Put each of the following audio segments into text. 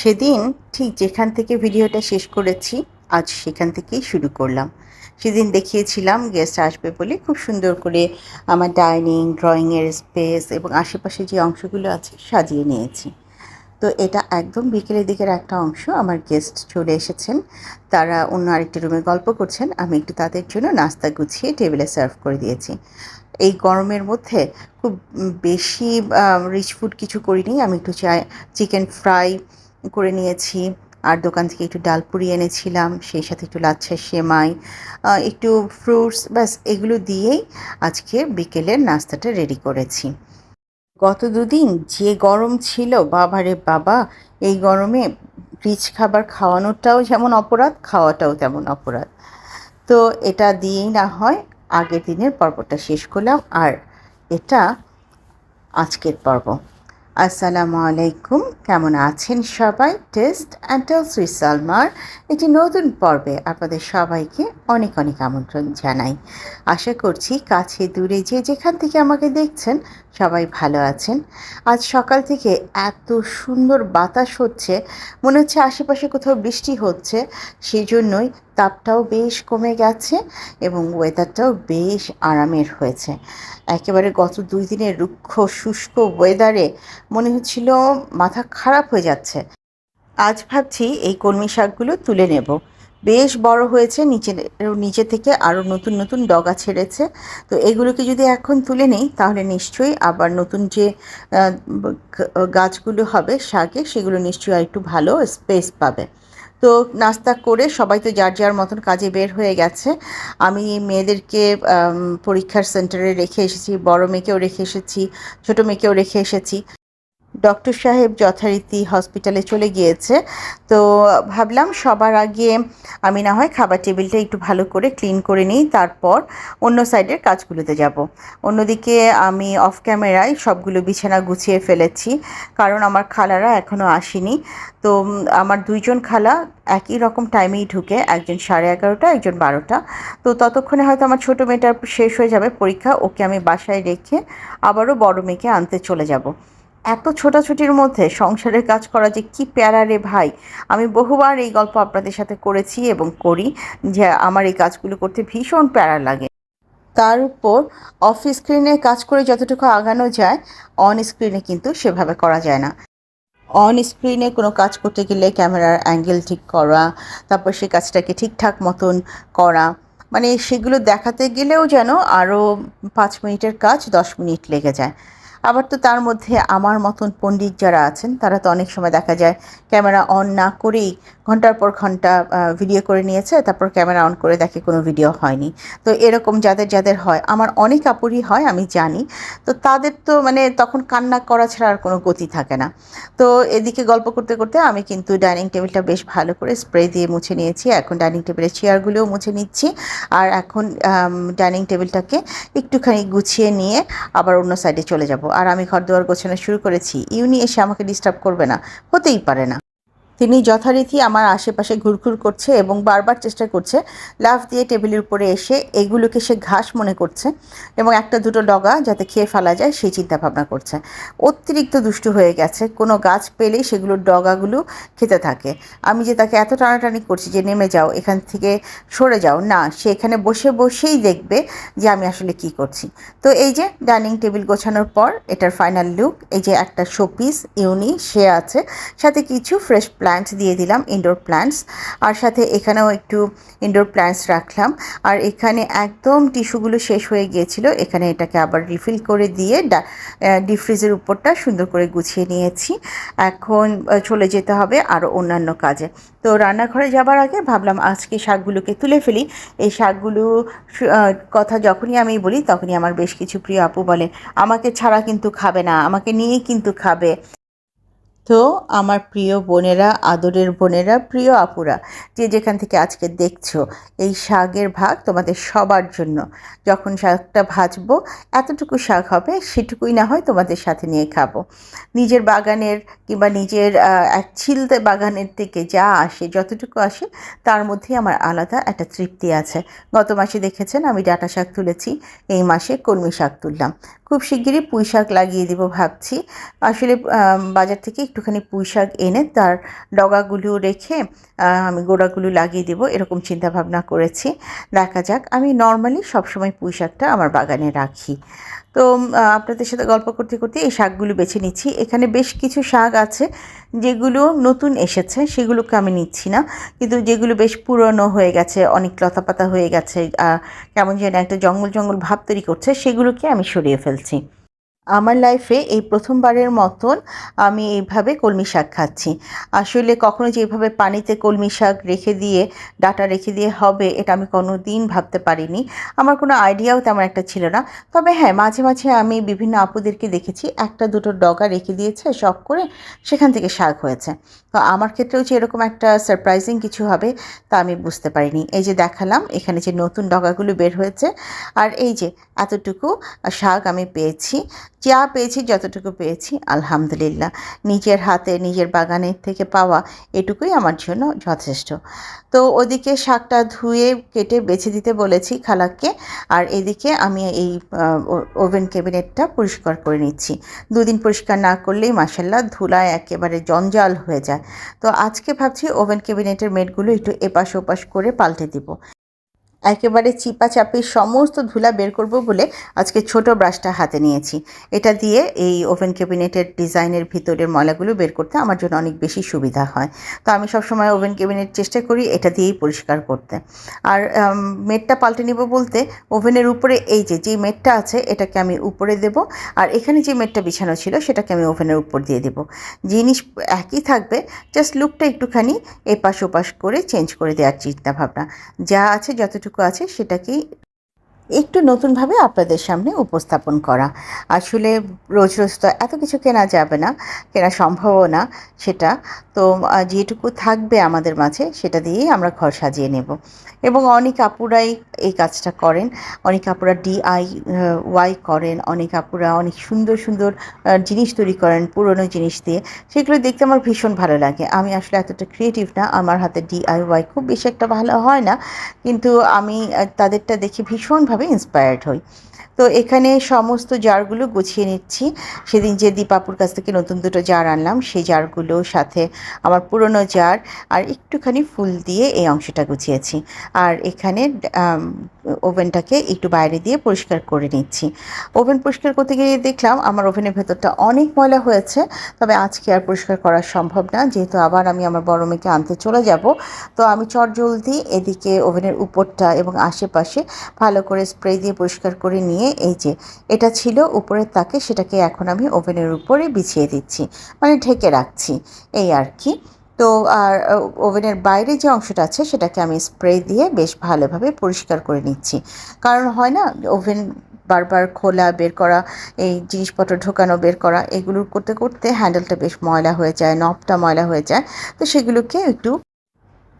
সেদিন ঠিক যেখান থেকে ভিডিওটা শেষ করেছি, আজ সেখান থেকেই শুরু করলাম। সেদিন দেখিয়েছিলাম গেস্ট আসবে বলে খুব সুন্দর করে আমার ডাইনিং ড্রয়িংয়ের স্পেস এবং আশেপাশে যে অংশগুলো আছে সাজিয়ে নিয়েছি। তো এটা একদম বিকেলের দিকের একটা অংশ আমার গেস্ট চলে এসেছেন। তারা অন্য আরেকটি রুমে গল্প করছেন। আমি একটু তাদের জন্য নাস্তা গুছিয়ে টেবিলে সার্ভ করে দিয়েছি। এই গরমের মধ্যে খুব বেশি রিচ ফুড কিছু করিনি। আমি একটু চাই চিকেন ফ্রাই করে নিয়েছি। আর দোকান থেকে একটু ডাল পুরি এনেছিলাম, সেই সাথে একটু লাচ্ছা সেমাই একটু ফ্রুটস, ব্যাস এগুলো দিয়েই আজকে বিকেলের নাস্তাটা রেডি করেছি। গত দুদিন যে গরম ছিল, বাবারে বাবা, এই গরমে রিচ খাবার খাওয়ানোটাও যেমন অপরাধ, খাওয়াটাও তেমন অপরাধ। তো এটা দিয়েই না হয়, আগের দিনের পর্বটা শেষ করলাম, আর এটা আজকের পর্ব। আসসালামু আলাইকুম। কেমন আছেন সবাই? টেস্ট অ্যান্ড টেলস সালমার একটি নতুন পর্বে আপনাদের সবাইকে অনেক অনেক আমন্ত্রণ জানাই। আশা করছি কাছে দূরে যে যেখান থেকে আমাকে দেখছেন সবাই ভালো আছেন। আজ সকাল থেকে এত সুন্দর বাতাস হচ্ছে, মনে হচ্ছে আশেপাশে কোথাও বৃষ্টি হচ্ছে সেই জন্যই তাপটাও বেশ কমে গেছে এবং ওয়েদারটাও বেশ আরামের হয়েছে। একেবারে গত দুই দিনের রুক্ষ, শুষ্ক ওয়েদারে মনে হচ্ছিল মাথা খারাপ হয়ে যাচ্ছে। আজ ভাবছি এই কলমি শাকগুলো তুলে নেব। বেশ বড় হয়েছে নিচে নিচে থেকে আরও নতুন নতুন ডগা ছেড়েছে। তো এগুলোকে যদি এখন তুলে নেই, তাহলে নিশ্চয়ই আবার নতুন যে গাছগুলো হবে শাকে, সেগুলো নিশ্চয়ই আর একটু ভালো স্পেস পাবে। তো নাস্তা করে সবাই তো যার যার মতন কাজে বের হয়ে গেছে। আমি মেয়েদেরকে পরীক্ষার সেন্টারে রেখে এসেছি, বড় মেয়েকেও রেখে এসেছি, ছোটো মেয়েকেও রেখে এসেছি। ডক্টর সাহেব যথারীতি হসপিটালে চলে গিয়েছে। তো ভাবলাম সবার আগে আমি না হয় খাবার টেবিলটা একটু ভালো করে ক্লিন করে নিই, তারপর অন্য সাইডের কাজগুলোতে যাব। অন্যদিকে আমি অফ ক্যামেরায় সবগুলো বিছানা গুছিয়ে ফেলেছি, কারণ আমার খালারা এখনও আসেনি। তো আমার দুইজন খালা একই রকম টাইমেই ঢুকে, একজন সাড়ে এগারোটা, একজন বারোটা। তো ততক্ষণে হয়তো আমার ছোটো মেয়েটার শেষ হয়ে যাবে পরীক্ষা, ওকে আমি বাসায় রেখে আবারও বড় মেয়েকে আনতে চলে যাব। এত ছোটাছুটির মধ্যে সংসারের কাজ করা যে কি প্যারা রে ভাই। আমি বহুবার এই গল্প আপনাদের সাথে করেছি এবং করি যে আমার এই কাজগুলো করতে ভীষণ প্যারা লাগে। তার উপর অফ স্ক্রিনে কাজ করে যতটুকু আগানো যায় অন স্ক্রিনে কিন্তু সেভাবে করা যায় না। অন স্ক্রিনে কোনো কাজ করতে গেলে ক্যামেরার অ্যাঙ্গেল ঠিক করা, তারপর সেই কাজটাকে ঠিকঠাক মতন করা মানে সেগুলো দেখাতে গেলেও যেন আরও পাঁচ মিনিটের কাজ দশ মিনিট লেগে যায়। আবার তো তার মধ্যে আমার মতন পণ্ডিত যারা আছেন, তারা তো অনেক সময় দেখা যায় ক্যামেরা অন না করেই ঘণ্টার পর ঘণ্টা ভিডিও করে নিয়েছে, তারপর ক্যামেরা অন করে দেখে কোনো ভিডিও হয়নি। তো এরকম যাদের যাদের হয়, আমার অনেক আপুরই হয়, আমি জানি। তো তাদের তো মানে তখন কান্না করা ছাড়া আর কোনো গতি থাকে না। তো এদিকে গল্প করতে করতে আমি কিন্তু ডাইনিং টেবিলটা বেশ ভালো করে স্প্রে দিয়ে মুছে নিয়েছি। এখন ডাইনিং টেবিলের চেয়ারগুলোও মুছে নিচ্ছি। আর এখন ডাইনিং টেবিলটাকে একটুখানি গুছিয়ে নিয়ে আবার অন্য সাইডে চলে যাব। আর আমি ঘর দুয়ার গোছানো শুরু করেছি। ইউনি এসে আমাকে ডিস্টার্ব করবে না, হতেই পারে না। তিনি যথারীতি আমার আশেপাশে ঘুরঘুর করছে এবং বারবার চেষ্টা করছে লাফ দিয়ে টেবিলের উপরে এসে এগুলোকে সে ঘাস মনে করছে এবং একটা দুটো ডগা যাতে খেয়ে ফেলা যায় সেই চিন্তা ভাবনা করছে। অতিরিক্ত দুষ্টু হয়ে গেছে। কোনো গাছ পেলেই সেগুলোর ডগাগুলো খেতে থাকে। আমি যে তাকে এত টানাটানি করছি যে নেমে যাও, এখান থেকে সরে যাও, না, সে এখানে বসে বসেই দেখবে যে আমি আসলে কি করছি। তো এই যে ডাইনিং টেবিল গোছানোর পর এটার ফাইনাল লুক, এই যে একটা শোপিস, ইউনি, সে আছে। সাথে কিছু ফ্রেশ প্ল্যান্টস দিয়ে দিলাম ইনডোর প্ল্যান্টস আর সাথে এখানেও একটু ইনডোর প্ল্যান্টস রাখলাম। আর এখানে একদম টিস্যুগুলো শেষ হয়ে গিয়েছিল, এখানে এটাকে আবার রিফিল করে দিয়ে ডিপ ফ্রিজের উপরটা সুন্দর করে গুছিয়ে নিয়েছি। এখন চলে যেতে হবে আরও অন্যান্য কাজে। তো রান্নাঘরে যাবার আগে ভাবলাম আজকে শাকগুলোকে তুলে ফেলি। এই শাকগুলো কথা যখনই আমি বলি তখনই আমার বেশ কিছু প্রিয় আপু বলে, আমাকে ছাড়া কিন্তু খাবে না, আমাকে নিয়েই কিন্তু খাবে। তো আমার প্রিয় বোনেরা, আদরের বোনেরা, প্রিয় আপুরা, যে যেখান থেকে আজকে দেখছ এই শাকের ভাগ তোমাদের সবার জন্য। যখন শাকটা ভাজবো, এতটুকু শাক হবে, সেটুকুই না হয় তোমাদের সাথে নিয়ে খাব। নিজের বাগানের কিংবা নিজের এক ছিলতে বাগানের থেকে যা আসে, যতটুকু আসে, তার মধ্যেই আমার আলাদা একটা তৃপ্তি আছে। গত মাসে দেখেছেন আমি ডাটা শাক তুলেছি, এই মাসে কলমি শাক তুললাম। খুব শিগগিরই পুঁই শাক লাগিয়ে দেব ভাবছি। আসলে বাজার থেকে একটুখানি পুঁই শাক এনে তার ডগাগুলো রেখে আমি গোড়াগুলো লাগিয়ে দেব, এরকম চিন্তাভাবনা করেছি। দেখা যাক, আমি নর্মালি সবসময় পুঁই শাকটা আমার বাগানে রাখি। তো আপনাদের সাথে গল্প করতে করতে এই শাকগুলো বেছে নিচ্ছি। এখানে বেশ কিছু শাক আছে যেগুলো নতুন এসেছে, সেগুলোকে আমি নিচ্ছি না। কিন্তু যেগুলো বেশ পুরনো হয়ে গেছে, অনেক লতাপাতা হয়ে গেছে কেমন যেন একটা জঙ্গল জঙ্গল ভাব তৈরি করছে, সেগুলোকে আমি সরিয়ে ফেলছি। আমার লাইফে এই প্রথমবারের মতন আমি এইভাবে কলমি শাক খাচ্ছি। আসলে কখনো যে এইভাবে পানিতে কলমি শাক রেখে দিয়ে, ডাটা রেখে দিয়ে হবে, এটা আমি কোনো দিন ভাবতে পারিনি। আমার কোনো আইডিয়াও তেমন একটা ছিল না। তবে হ্যাঁ মাঝে মাঝে আমি বিভিন্ন আপুদেরকে দেখেছি, একটা দুটো ডগা রেখে দিয়েছে, শখ করে সেখান থেকে শাক হয়েছে। তো আমার ক্ষেত্রেও যে এরকম একটা সারপ্রাইজিং কিছু হবে তা আমি বুঝতে পারিনি। এই যে দেখালাম, এখানে যে নতুন ডগাগুলো বের হয়েছে, আর এই যে এতটুকু শাক আমি পেয়েছি, যা পেয়েছি, যতটুকু পেয়েছি, আলহামদুলিল্লাহ। নিজের হাতে, নিজের বাগানের থেকে পাওয়া এটুকুই আমার জন্য যথেষ্ট। তো ওদিকে শাকটা ধুয়ে, কেটে, বেছে দিতে বলেছি খালাককে আর এদিকে আমি এই ওভেন ক্যাবিনেটটা পরিষ্কার করে নিচ্ছি। দুদিন পরিষ্কার না করলেই মাসাল্লাহ ধুলায় একেবারে জঞ্জাল হয়ে যায়। তো আজকে ভাবছি ওভেন ক্যাবিনেটের মেটগুলো একটু এপাশ ওপাশ করে পাল্টে দিব। একেবারে চিপা চাপি সমস্ত ধুলা বের করব বলে আজকে ছোট ব্রাশটা হাতে নিয়েছি। এটা দিয়ে এই ওভেন ক্যাবিনেটের ডিজাইনের ভিতরের ময়লাগুলো বের করতে আমার জন্য অনেক বেশি সুবিধা হয়। তো আমি সবসময় ওভেন ক্যাবিনেট চেষ্টা করি এটা দিয়েই পরিষ্কার করতে। আর মেটটা পাল্টে নিব বলতে ওভেনের উপরে এই যে যে মেটটা আছে এটাকে আমি উপরে দেব আর এখানে যে মেটটা বিছানো ছিল সেটাকে আমি ওভেনের উপর দিয়ে দেব। জিনিস একই থাকবে, জাস্ট লুকটা একটুখানি এপাশ ওপাশ করে চেঞ্জ করে দেওয়ার চিন্তাভাবনা। যা আছে যতটুকু আছে সেটাকেই একটু নতুনভাবে আপনাদের সামনে উপস্থাপন করা। আসলে রোজ রোজ তো এত কিছু কেনা যাবে না, কেনা সম্ভবও না সেটা। তো যেটুকু থাকবে আমাদের মাঝে সেটা দিয়েই আমরা ঘর সাজিয়ে নেব। এবং অনেক আপুরাই এই কাজটা করেন, অনেক আপুরা ডিআই ওয়াই করেন, অনেক আপুরা অনেক সুন্দর সুন্দর জিনিস তৈরি করেন, পুরনো জিনিস দিয়ে। সেগুলো দেখতে আমার ভীষণ ভালো লাগে। আমি আসলে এতটা ক্রিয়েটিভ না, আমার হাতে ডিআই ওয়াই খুব বেশি একটা ভালো হয় না। কিন্তু আমি তাদেরটা দেখে ভীষণভাবে ইন্সপায়ার্ড হই। তো এখানে সমস্ত জারগুলো গুছিয়ে নিচ্ছি। সেদিন যে দীপাপুর কাছ থেকে নতুন দুটো জার আনলাম, সেই জারগুলোর সাথে আমার পুরনো জার আর একটুখানি ফুল দিয়ে এই অংশটা গুছিয়েছি। আর এখানে ওভেনটাকে একটু বাইরে দিয়ে পরিষ্কার করে নিচ্ছি। ওভেন পরিষ্কার করতে গিয়ে দেখলাম আমার ওভেনের ভেতরটা অনেক ময়লা হয়েছে, তবে আজকে আর পরিষ্কার করা সম্ভব না। যেহেতু আবার আমি আমার বড় মেয়েকে আনতে চলে যাব, তো আমি চটজলদি এদিকে ওভেনের উপরটা এবং আশেপাশে ভালো করে স্প্রে দিয়ে পরিষ্কার করে নিয়ে এই যে এটা ছিল উপরের তাকে, সেটাকে এখন আমি ওভেনের উপরে বিছিয়ে দিচ্ছি মানে ঢেকে রাখছি, এই আর কি। তো আর ওভেনের বাইরে যে অংশটা আছে সেটাকে আমি স্প্রে দিয়ে বেশ ভালোভাবে পরিষ্কার করে নিচ্ছি। কারণ হয় না, ওভেন বারবার খোলা, বের করা, এই জিনিসপত্র ঢোকানো, বের করা, এগুলো করতে করতে হ্যান্ডেলটা বেশ ময়লা হয়ে যায় নবটা ময়লা হয়ে যায়। তো সেগুলোকে একটু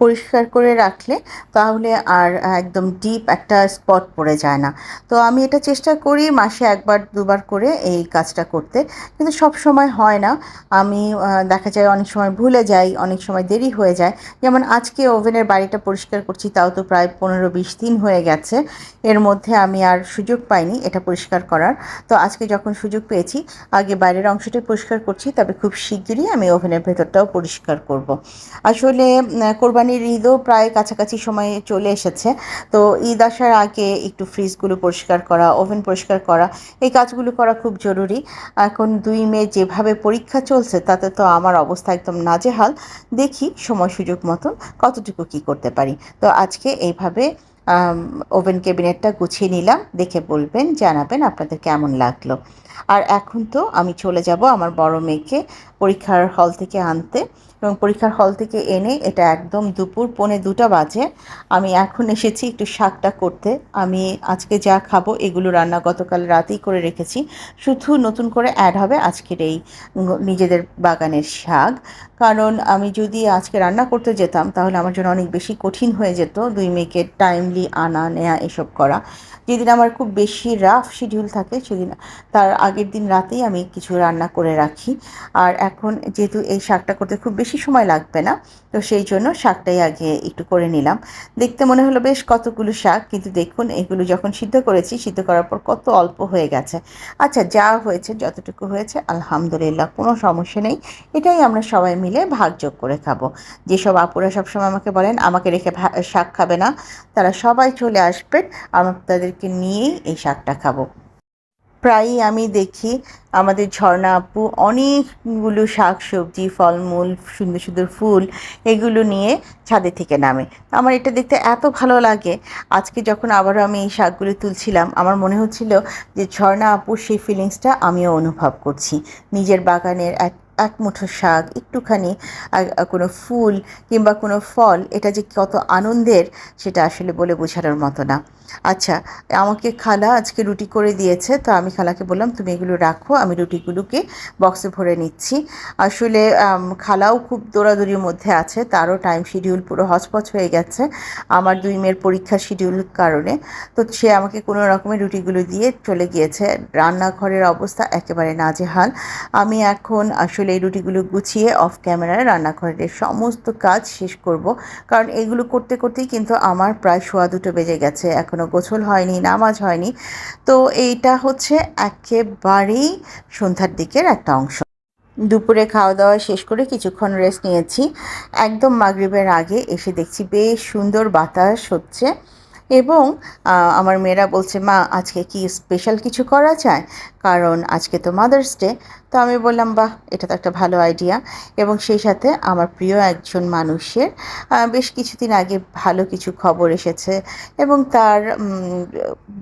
পরিষ্কার করে রাখলে তাহলে আর একদম ডিপ একটা স্পট পড়ে যায় না। তো আমি এটা চেষ্টা করি মাসে একবার দুবার করে এই কাজটা করতে। কিন্তু সব সময় হয় না। আমি দেখা যায় অনেক সময় ভুলে যাই অনেক সময় দেরি হয়ে যায়। যেমন আজকে ওভেনের বাড়িটা পরিষ্কার করছি তাও তো প্রায় পনেরো বিশ দিন হয়ে গেছে। এর মধ্যে আমি আর সুযোগ পাইনি এটা পরিষ্কার করার। তো আজকে যখন সুযোগ পেয়েছি আগে বাইরের অংশটা পরিষ্কার করছি তবে খুব শিগগিরই আমি ওভেনের ভেতরটাও পরিষ্কার করব। আসলে উম, কোরবানির ঈদও প্রায় কাছাকাছি সময়ে চলে এসেছে। তো ঈদ আসার আগে একটু ফ্রিজগুলো পরিষ্কার করা, ওভেন পরিষ্কার করা, এই কাজগুলো করা খুব জরুরি। এখন দুই মেয়ে যেভাবে পরীক্ষা চলছে, তাতে তো আমার অবস্থা একদম নাজেহাল। দেখি সময় সুযোগ মতো কতটুকু কি করতে পারি। তো আজকে এইভাবে ওভেন ক্যাবিনেটটা গুছিয়ে নিলাম। দেখে বলবেন, জানাবেন আপনাদের কেমন লাগল। আর এখন তো আমি চলে যাব আমার বড় মেয়েকে পরীক্ষার হল থেকে আনতে। এবং পরীক্ষার হল থেকে এনে এটা একদম দুপুর পৌনে দুটা বাজে। আমি এখন এসেছি একটু শাকটা করতে। আমি আজকে যা খাব এগুলো রান্না গতকাল রাতেই করে রেখেছি। শুধু নতুন করে অ্যাড হবে আজকের এই নিজেদের বাগানের শাক। কারণ আমি যদি আজকে রান্না করতে যেতাম তাহলে আমার জন্য অনেক বেশি কঠিন হয়ে যেত দুই মেয়েকে টাইমলি আনা, নেয়া, এসব করা। যেদিন আমার খুব বেশি রাফ শিডিউল থাকে সেদিন তার আগের দিন রাতেই আমি কিছু রান্না করে রাখি। আর এখন যেহেতু এই শাকটা করতে খুব বেশি সময় লাগবে না, তো সেই জন্য শাকটাই আগে একটু করে নিলাম। দেখতে মনে হলো বেশ কতগুলো শাক, কিন্তু দেখুন এগুলো যখন সিদ্ধ করেছি, সিদ্ধ করার পর কত অল্প হয়ে গেছে। আচ্ছা যা হয়েছে, যতটুকু হয়েছে, আলহামদুলিল্লাহ, কোনো সমস্যা নেই। এটাই আমরা সবাই মিলে ভাগযোগ করে খাব। যেসব আপুরা সবসময় আমাকে বলেন, আমাকে রেখে শাক খাবে না। তারা সবাই চলে আসবেন, আমরা তাদেরকে নিয়েই এই শাকটা খাব। প্রায়ই আমি দেখি আমাদের ঝর্ণা আপু অনেকগুলো শাক সবজি ফলমূল, সুন্দর সুন্দর ফুল এগুলো নিয়ে ছাদে থেকে নামে। আমার এটা দেখতে এত ভালো লাগে। আজকে যখন আবারও আমি এই শাকগুলো তুলছিলাম, আমার মনে হচ্ছিল যে ঝর্ণা আপুর সেই ফিলিংসটা আমিও অনুভব করছি। নিজের বাগানের এক এক মুঠো শাক, একটুখানি কোনো ফুল কিংবা কোনো ফল, এটা যে কত আনন্দের, সেটা আসলে বলে বোঝানোর মতো না। আচ্ছা আমাকে খালা আজকে রুটি করে দিয়েছে, তো আমি খালাকে বললাম, তুমি এগুলো রাখো, আমি রুটিগুলোকে বক্সে ভরে নিচ্ছি। আসলে খালাও খুব দৌড়াদৌড়ির মধ্যে আছে, তারও টাইম শিডিউল পুরো হচপচ হয়ে গেছে, আমার দুই মেয়ের পরীক্ষা শিডিউল কারণে। তো সে আমাকে কোনো রকমের রুটিগুলো দিয়ে চলে গিয়েছে। রান্নাঘরের অবস্থা একেবারে নাজেহাল। আমি এখন আসলে এই রুটিগুলো গুছিয়ে অফ ক্যামেরায় রান্নাঘরের সমস্ত কাজ শেষ করব। কারণ এগুলো করতে করতেই কিন্তু আমার প্রায় সোয়া দুটো বেজে গেছে। এখনও গোছল হয়নি, নামাজ হয়নি। তো এইটা হচ্ছে একেবারেই সন্ধ্যার দিকের একটা অংশ। দুপুরে খাওয়া দাওয়া শেষ করে কিছুক্ষণ রেস্ট নিয়েছি। একদম মাগরিবের আগে এসে দেখছি বেশ সুন্দর বাতাস হচ্ছে। এবং আমার মেয়েরা বলছে, মা, আজকে কি স্পেশাল কিছু করা যায়? কারণ আজকে তো মাদার্স ডে তো আমি বললাম, বাহ, এটা তো একটা ভালো আইডিয়া এবং সেই সাথে আমার প্রিয় একজন মানুষের বেশ কিছুদিন আগে ভালো কিছু খবর এসেছে এবং তার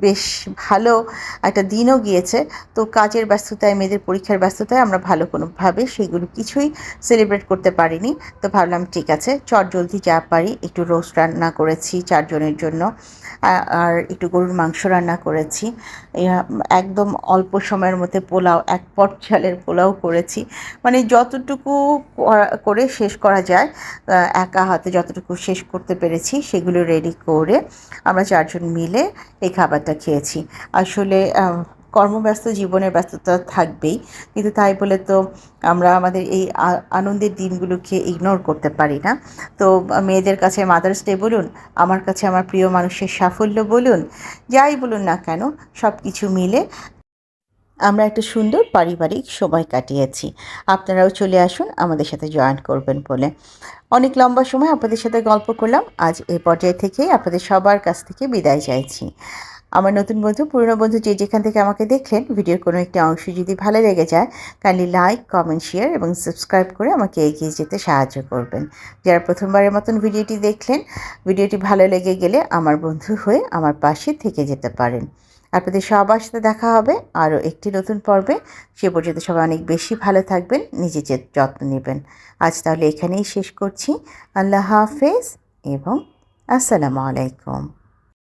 বেশ ভালো একটা দিনও গিয়েছে। তো কাজের ব্যস্ততায়, মেয়েদের পরীক্ষার ব্যস্ততায় আমরা ভালো কোনোভাবে সেইগুলো কিছুই সেলিব্রেট করতে পারিনি। তো ভাবলাম, ঠিক আছে, চট জলদি যা পারি, একটু রোস্ট রান্না করেছি চারজনের জন্য। আর একটু গরুর মাংস রান্না করেছি। একদম অল্প সময়ের মধ্যে পোলাও, এক পট চালের পোলাও করেছি। মানে যতটুকু করে শেষ করা যায় একা হাতে যতটুকু শেষ করতে পেরেছি, সেগুলো রেডি করে আমরা চারজন মিলে এই খাবারটা খেয়েছি। আসলে কর্মব্যস্ত, জীবনের ব্যস্ততা থাকবেই। কিন্তু তাই বলে তো আমরা আমাদের এই আনন্দের দিনগুলোকে ইগনোর করতে পারি না। তো মেয়েদের কাছে মাদার্স ডে বলুন, আমার কাছে আমার প্রিয় মানুষের সাফল্য বলুন, যাই বলুন না কেন সব কিছু মিলে আমরা একটা সুন্দর পারিবারিক সময় কাটিয়েছি। আপনারাও চলে আসুন আমাদের সাথে জয়েন করবেন বলে। অনেক লম্বা সময় আপনাদের সাথে গল্প করলাম, আজ এই পর্যায়ে থেকেই আপনাদের সবার কাছ থেকে বিদায় চাইছি। আমার নতুন বন্ধু, পুরনো বন্ধু যে যেখান থেকে আমাকে দেখলেন, ভিডিওর কোনো একটি অংশ যদি ভালো লেগে যায় কাইন্ডলি লাইক কমেন্ট শেয়ার এবং সাবস্ক্রাইব করে আমাকে এগিয়ে যেতে সাহায্য করবেন। যারা প্রথমবারের মতন ভিডিওটি দেখলেন, ভিডিওটি ভালো লেগে গেলে আমার বন্ধু হয়ে আমার পাশে থেকে যেতে পারেন। আপনাদের সবার সাথে দেখা হবে আরও একটি নতুন পর্বে। সে পর্যন্ত সবাই অনেক বেশি ভালো থাকবেন, নিজের যত্ন নেবেন। আজ তাহলে এখানেই শেষ করছি। আল্লাহ হাফেজ এবং আসসালামু আলাইকুম।